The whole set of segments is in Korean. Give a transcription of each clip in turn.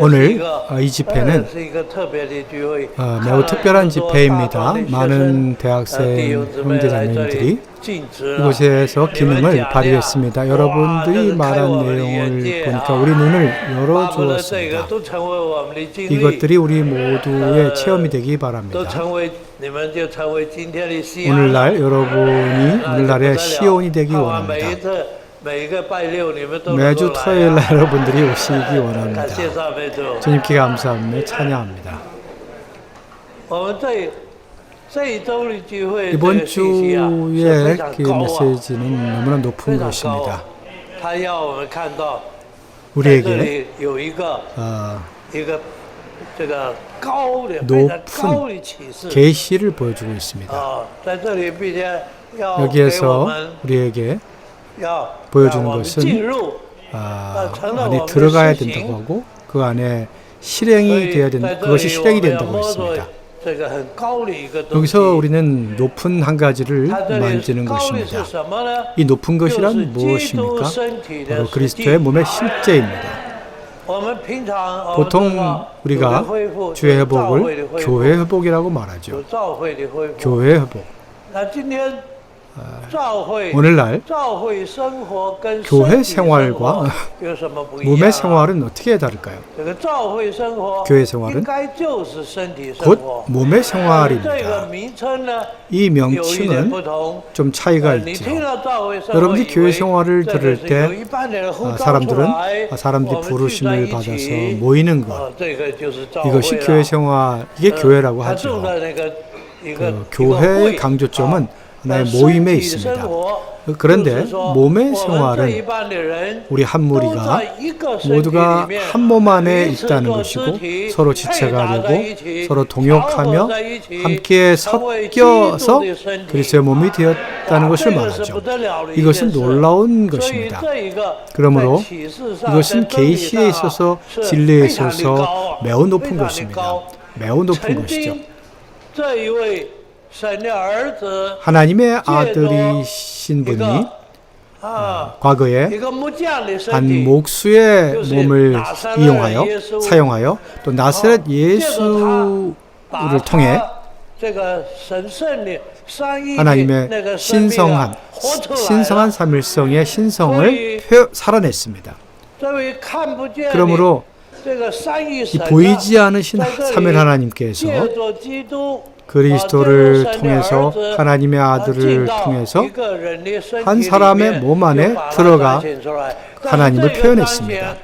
오늘 어, 이 집회는 어, 매우 특별한 집회입니다. 많은 대학생 형제자매님들이 이곳에서 기능을 발휘했습니다. 여러분들이 말한 내용을 보니까 우리 눈을 열어주었습니다. 이것들이 우리 모두의 체험이 되기 바랍니다. 오늘날 여러분이 오늘날의 시온이 되기 원합니다. 매주 토요일 날 여러분들이 오시기 원합니다. 주님께 감사하며 찬양합니다. 이번 주의 그 메시지는 너무나 높은 것입니다. 우리에게 어, 높은 계시를 보여주고 있습니다. 여기에서 우리에게 보여주는 것은 아, 안에 들어가야 된다고 하고 그 안에 실행이 되어야 된다. 그것이 실행이 된다고 했습니다. 여기서 우리는 높은 한 가지를 만지는 것입니다. 이 높은 것이란 무엇입니까? 바로 그리스도의 몸의 실제입니다. 보통 우리가 주의 회복을 교회 회복이라고 말하죠. 교회 회복. 오늘날 교회 생활과 몸의 생활은 어떻게 다를까요? 교회 생활은 곧 몸의 생활입니다. 이 명칭은 좀 차이가 있죠. 여러분이 교회 생활을 들을 때 아, 사람들은 아, 사람들이 부르심을 받아서 모이는 것 이것이 교회 생활 이게 교회라고 하죠. 그 교회의 강조점은 하나의 모임에 있습니다. 그런데 몸의 생활은 우리 한 무리가 모두가 한 몸 안에 있다는 것이고 서로 지체가 되고 서로 동역하며 함께 섞여서 그리스도의 몸이 되었다는 것을 말하죠. 이것은 놀라운 것입니다. 그러므로 이것은 계시에 있어서 진리에 있어서 매우 높은 것입니다. 매우 높은 것이죠. 하나님의 아들이신 분이 과거에 한 목수의 몸을 이용하여 사용하여 또 나사렛 예수를 통해 하나님의 신성한 신성한 삼일성의 신성을 표, 살아냈습니다. 그러므로 이 보이지 않으신 삼일 하나님께서 그리스도를 통해서 하나님의 아들을 통해서 한 사람의 몸 안에 들어가 하나님을 표현했습니다.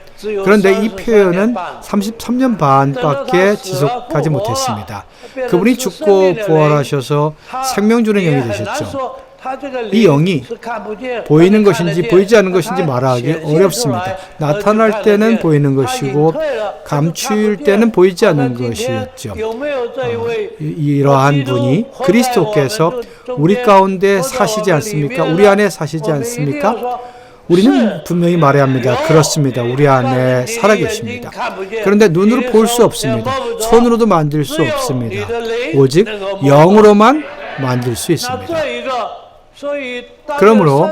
그런데 이 표현은 33년 반밖에 지속하지 못했습니다. 그분이 죽고 부활하셔서 생명 주는 영이 되셨죠. 이 영이 보이는 것인지 보이지 않는 것인지 말하기 어렵습니다. 나타날 때는 보이는 것이고 감추일 때는 보이지 않는 것이었죠. 어, 이러한 분이 그리스도께서 우리 가운데 사시지 않습니까? 우리 안에 사시지 않습니까? 우리는 분명히 말해야 합니다. 그렇습니다. 우리 안에 살아계십니다. 그런데 눈으로 볼 수 없습니다. 손으로도 만들 수 없습니다. 오직 영으로만 만들 수 있습니다. 그러므로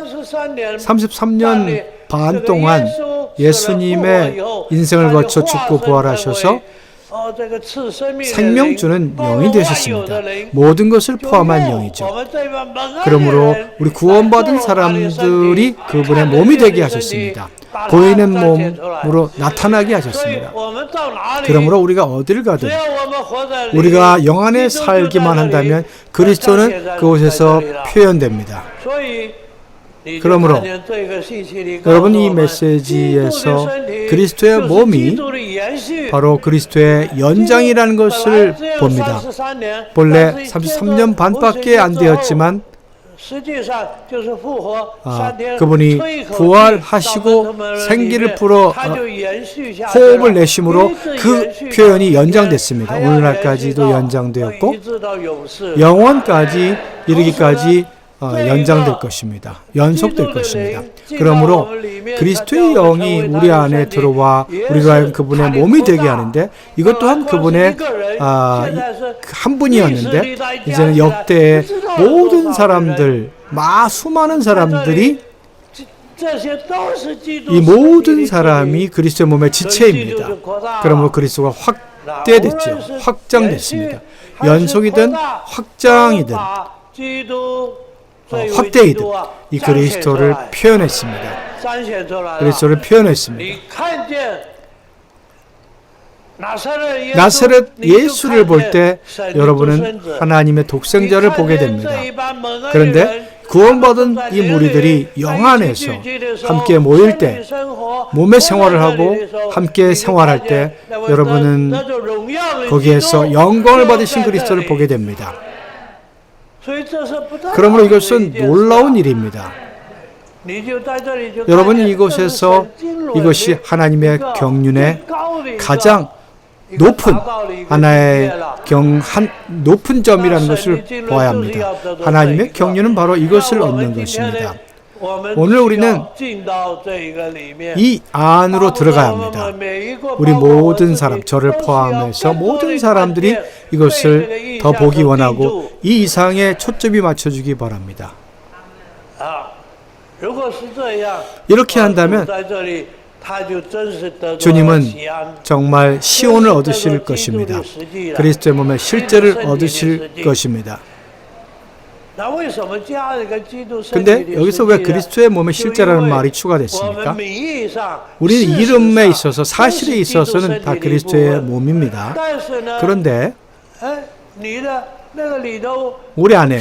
33년 반 동안 예수님의 인생을 거쳐 죽고 부활하셔서 생명 주는 영이 되셨습니다. 모든 것을 포함한 영이죠. 그러므로 우리 구원받은 사람들이 그분의 몸이 되게 하셨습니다. 보이는 몸으로 나타나게 하셨습니다. 그러므로 우리가 어디를 가든 우리가 영 안에 살기만 한다면 그리스도는 그곳에서 표현됩니다. 그러므로 여러분 이 메시지에서 그리스도의 몸이 바로 그리스도의 연장이라는 것을 봅니다. 본래 33년 반밖에 안 되었지만 아, 그분이 부활하시고 생기를 불어 아, 호흡을 내심으로 그 표현이 연장됐습니다. 오늘날까지도 연장되었고 영원까지 이르기까지 어, 연장될 것입니다. 연속될 것입니다. 그러므로 그리스도의 영이 우리 안에 들어와 우리로 하여금 그분의 몸이 되게 하는데 이것 또한 그분의 아, 한 분이었는데 이제는 역대의 모든 사람들, 마 수많은 사람들이 이 모든 사람이 그리스도의 몸의 지체입니다. 그러므로 그리스도가 확대됐죠. 확장됐습니다. 연속이든 확장이든 어, 확대이든 이 그리스도를 표현했습니다. 그리스도를 표현했습니다. 나사렛 예수를 볼 때 여러분은 하나님의 독생자를 보게 됩니다. 그런데 구원받은 이 무리들이 영 안에서 함께 모일 때, 몸의 생활을 하고 함께 생활할 때 여러분은 거기에서 영광을 받으신 그리스도를 보게 됩니다. 그러므로 이것은 놀라운 일입니다. 여러분이 이곳에서 이것이 하나님의 경륜의 가장 높은 하나의 경, 한, 높은 점이라는 것을 보아야 합니다. 하나님의 경륜은 바로 이것을 얻는 것입니다. 오늘 우리는 이 안으로 들어가야 합니다. 우리 모든 사람, 저를 포함해서 모든 사람들이 이것을 더 보기 원하고 이 이상의 초점이 맞춰주기 바랍니다. 이렇게 한다면 주님은 정말 시온을 얻으실 것입니다. 그리스도의 몸의 실제를 얻으실 것입니다. 근데 여기서 왜 그리스도의 몸의 실제라는 말이 추가됐습니까? 우리는 이름에 있어서 사실에 있어서는 다 그리스도의 몸입니다. 그런데 우리 안에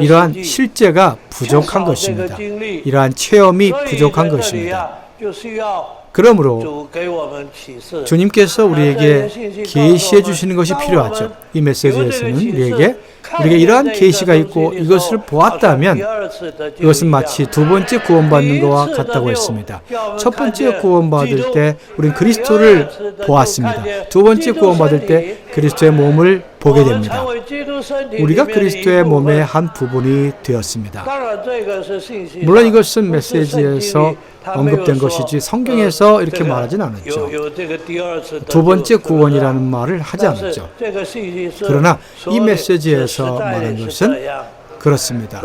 이러한 실제가 부족한 것입니다. 이러한 체험이 부족한 것입니다. 그러므로 주님께서 우리에게 계시해 주시는 것이 필요하죠. 이 메시지에서는 우리에게 우리가 이러한 계시가 있고 이것을 보았다면 이것은 마치 두 번째 구원받는 것과 같다고 했습니다. 첫 번째 구원받을 때 우리는 그리스도를 보았습니다. 두 번째 구원받을 때 그리스도의 몸을 보게 됩니다. 우리가 그리스도의 몸의 한 부분이 되었습니다. 물론 이것은 메시지에서 언급된 것이지 성경에서 이렇게 말하진 않았죠. 두 번째 구원이라는 말을 하지 않았죠. 그러나 이 메시지에서 말한 것은 그렇습니다.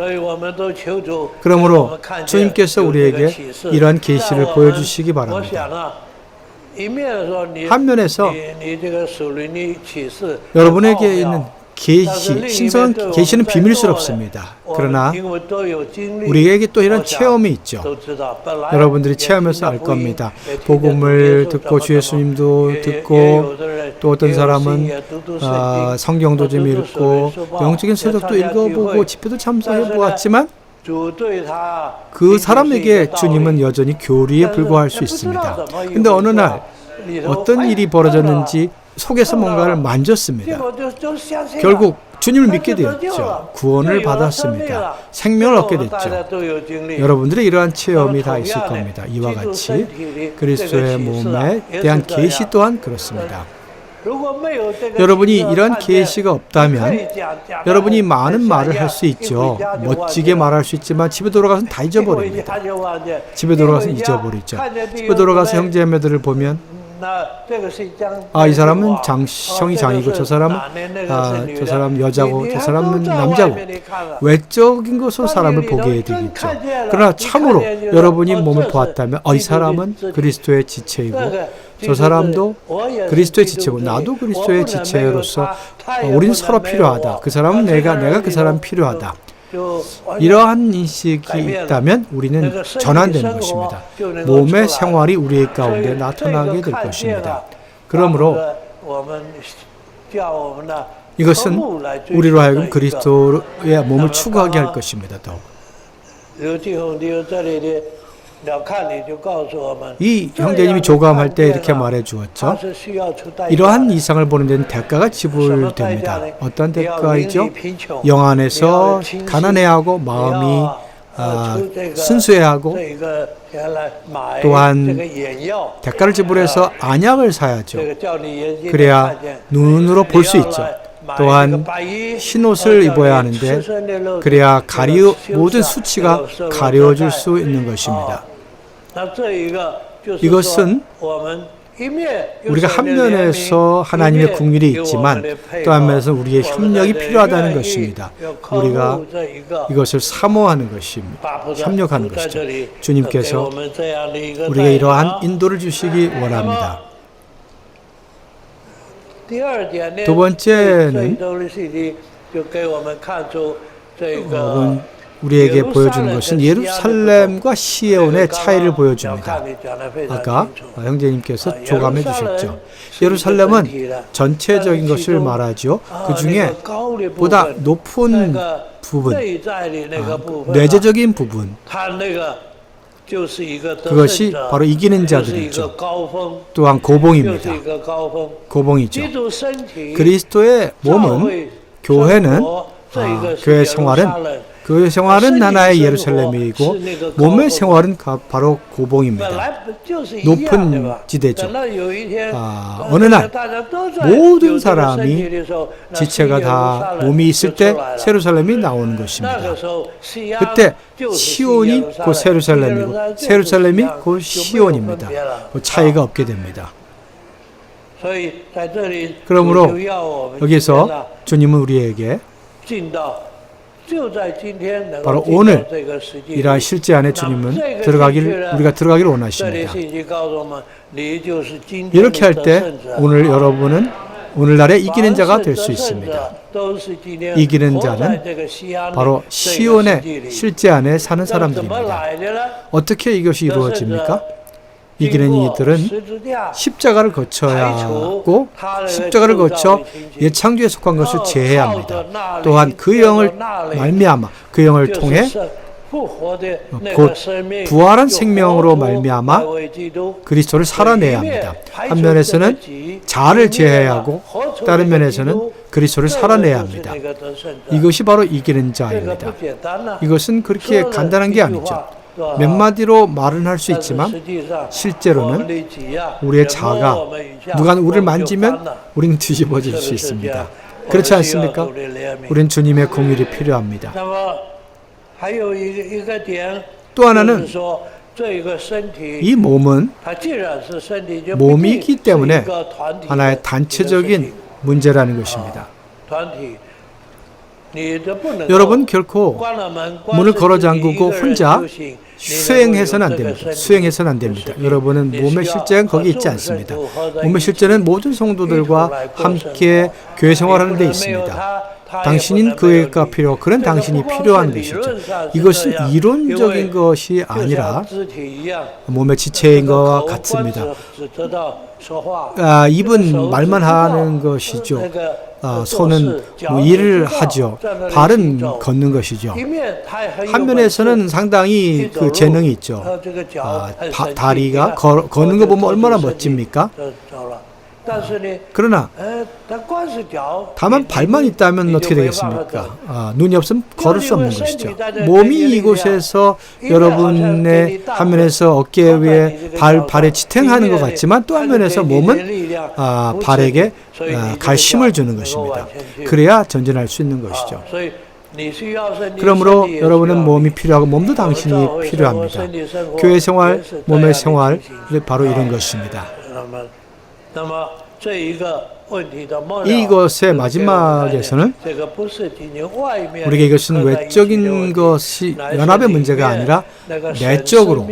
그러므로 주님께서 우리에게 이러한 계시를 보여주시기 바랍니다. 한면에서 여러분에게 있는 계시, 신성한 계시는 비밀스럽습니다. 그러나 우리에게 또 이런 체험이 있죠. 여러분들이 체험해서 알 겁니다. 복음을 듣고 주 예수님도 듣고 또 어떤 사람은 아, 성경도 좀 읽고 영적인 서적도 읽어보고 집회도 참석해 보았지만 그 사람에게 주님은 여전히 교리에 불과할 수 있습니다. 근데 어느 날 어떤 일이 벌어졌는지 속에서 뭔가를 만졌습니다. 결국 주님을 믿게 되었죠. 구원을 받았습니다. 생명을 얻게 됐죠. 여러분들의 이러한 체험이 다 있을 겁니다. 이와 같이 그리스도의 몸에 대한 계시 또한 그렇습니다. 여러분이 이런 계시가 없다면 여러분이 많은 말을 할 수 있죠. 멋지게 말할 수 있지만 집에 돌아가서 다 잊어버립니다. 집에 돌아가서 잊어버리죠. 집에 돌아가서 형제매들을 보면 아, 이 사람은 장, 형이 장이고 저 사람은 아, 저 사람 여자고 저 사람은 남자고 외적인 것으로 사람을 보게 되겠죠. 그러나 참으로 여러분이 몸을 보았다면 어, 이 사람은 그리스도의 지체이고 저 사람도 그리스도의 지체고 나도 그리스도의 지체로서 어, 우리는 서로 필요하다. 그 사람은 내가 내가 그 사람 필요하다. 이러한 인식이 있다면 우리는 전환되는 것입니다. 몸의 생활이 우리의 가운데 나타나게 될 것입니다. 그러므로 이것은 우리로 하여금 그리스도의 몸을 추구하게 할 것입니다. 더욱. 이 형제님이 조감할 때 이렇게 말해 주었죠. 이러한 이상을 보는 데는 대가가 지불됩니다. 어떤 대가이죠? 영 안에서 가난해하고 마음이 아, 순수해하고 또한 대가를 지불해서 안약을 사야죠. 그래야 눈으로 볼 수 있죠. 또한 흰 옷을 입어야 하는데 그래야 가려 모든 수치가 가려질 수 있는 것입니다. 이것은 우리가 한 면에서 하나님의 국률이 있지만 또 한 면에서 우리의 협력이 필요하다는 것입니다. 우리가 이것을 사모하는 것입니다. 협력하는 것이죠. 주님께서 우리에게 이러한 인도를 주시기 원합니다. 두 번째는 어, 우리에게 보여주는 것은 예루살렘과 시에온의 차이를 보여줍니다. 아까 형제님께서 조감해 주셨죠. 예루살렘은 전체적인 것을 말하죠. 그 중에 보다 높은 부분, 아, 뇌제적인 부분, 그것이 바로 이기는 자들이죠. 또한 고봉입니다. 고봉이죠. 그리스도의 몸은 교회는 아, 교회 생활은 교회 생활은 하나의 예루살렘이고 몸의 생활은 바로 고봉입니다. 높은 지대죠. 아, 어느 날 모든 사람이 지체가 다 몸이 있을 때 세루살렘이 나오는 것입니다. 그때 시온이 곧 세루살렘이고 세루살렘이 곧 시온입니다. 뭐 차이가 없게 됩니다. 그러므로 여기서 주님은 우리에게 바로 오늘 이러한 실제 안에 주님은 들어가길 우리가 들어가기를 원하십니다. 이렇게 할 때 오늘 여러분은 오늘날의 이기는 자가 될 수 있습니다. 이기는 자는 바로 시온의 실제 안에 사는 사람들입니다. 어떻게 이것이 이루어집니까? 이기는 이들은 십자가를 거쳐야 하고 십자가를 거쳐 예창조에 속한 것을 제해야 합니다. 또한 그 영을 말미암아 그 영을 통해 곧 부활한 생명으로 말미암아 그리스도를 살아내야 합니다. 한 면에서는 자아를 제해야 하고 다른 면에서는 그리스도를 살아내야 합니다. 이것이 바로 이기는 자입니다. 이것은 그렇게 간단한 게 아니죠. 몇 마디로 말은 할 수 있지만 실제로는 우리의 자가 누가 우리를 만지면 우리는 뒤집어질 수 있습니다. 그렇지 않습니까? 우리는 주님의 공율이 필요합니다. 또 하나는 이 몸은 몸이기 때문에 하나의 단체적인 문제라는 것입니다. 여러분 결코 문을 걸어 잠그고 혼자 수행해서는 안 됩니다. 수행해서는 안 됩니다. 여러분은 몸의 실제는 거기 있지 않습니다. 몸의 실제는 모든 성도들과 함께 교회 생활하는 데 있습니다. 당신인 그가 필요, 그런 당신이 필요한 것이죠. 이것은 이론적인 것이 아니라 몸의 지체인 것과 같습니다. 아, 입은 말만 하는 것이죠. 아, 손은 뭐 일을 하죠. 발은 걷는 것이죠. 한면에서는 상당히 그 재능이 있죠. 아, 바, 다리가 거, 걷는 거 보면 얼마나 멋집니까? 그러나 다만 발만 있다면 어떻게 되겠습니까? 아, 눈이 없으면 걸을 수 없는 것이죠. 몸이 이곳에서 여러분의 한 면에서 어깨 위에 발 발에 지탱하는 것 같지만 또 한 면에서 몸은 아, 발에게 아, 갈 힘을 주는 것입니다. 그래야 전진할 수 있는 것이죠. 그러므로 여러분은 몸이 필요하고 몸도 당신이 필요합니다. 교회 생활, 몸의 생활 바로 이런 것입니다. 이것의 마지막에서는 우리에게 이것은 외적인 것이 연합의 문제가 아니라 내적으로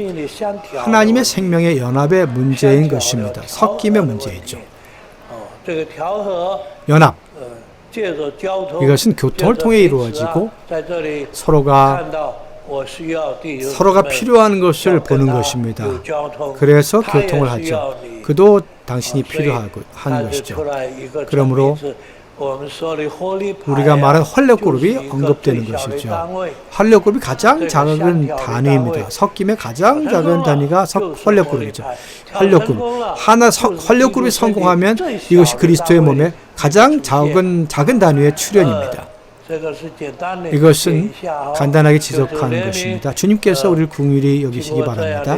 하나님의 생명의 연합의 문제인 것입니다. 섞임의 문제이죠. 연합. 이것은 교통을 통해 이루어지고 서로가 서로가 필요한 것을 보는 것입니다. 그래서 교통을 하죠. 그도 당신이 하는 것이죠. 그러므로 우리가 말한 활력그룹이 언급되는 것이죠. 활력그룹이 가장 작은 단위입니다. 섞임의 가장 작은 단위가 활력그룹이죠. 활력그룹. 하나 활력그룹이 성공하면 이것이 그리스도의 몸의 가장 작은 작은 단위의 출현입니다. 이것은 간단하게 지적하는 것입니다. 주님께서 우리를 궁일이 여기시기 바랍니다.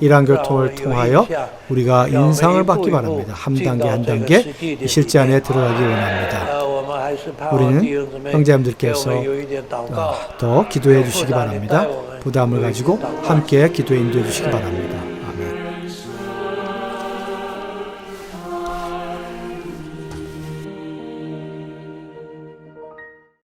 이러한 교통을 통하여 우리가 인상을 받기 바랍니다. 한 단계 한 단계 실제 안에 들어가기 원합니다. 우리는 형제님들께서 더 기도해 주시기 바랍니다. 부담을 가지고 함께 기도에 인도해 주시기 바랍니다.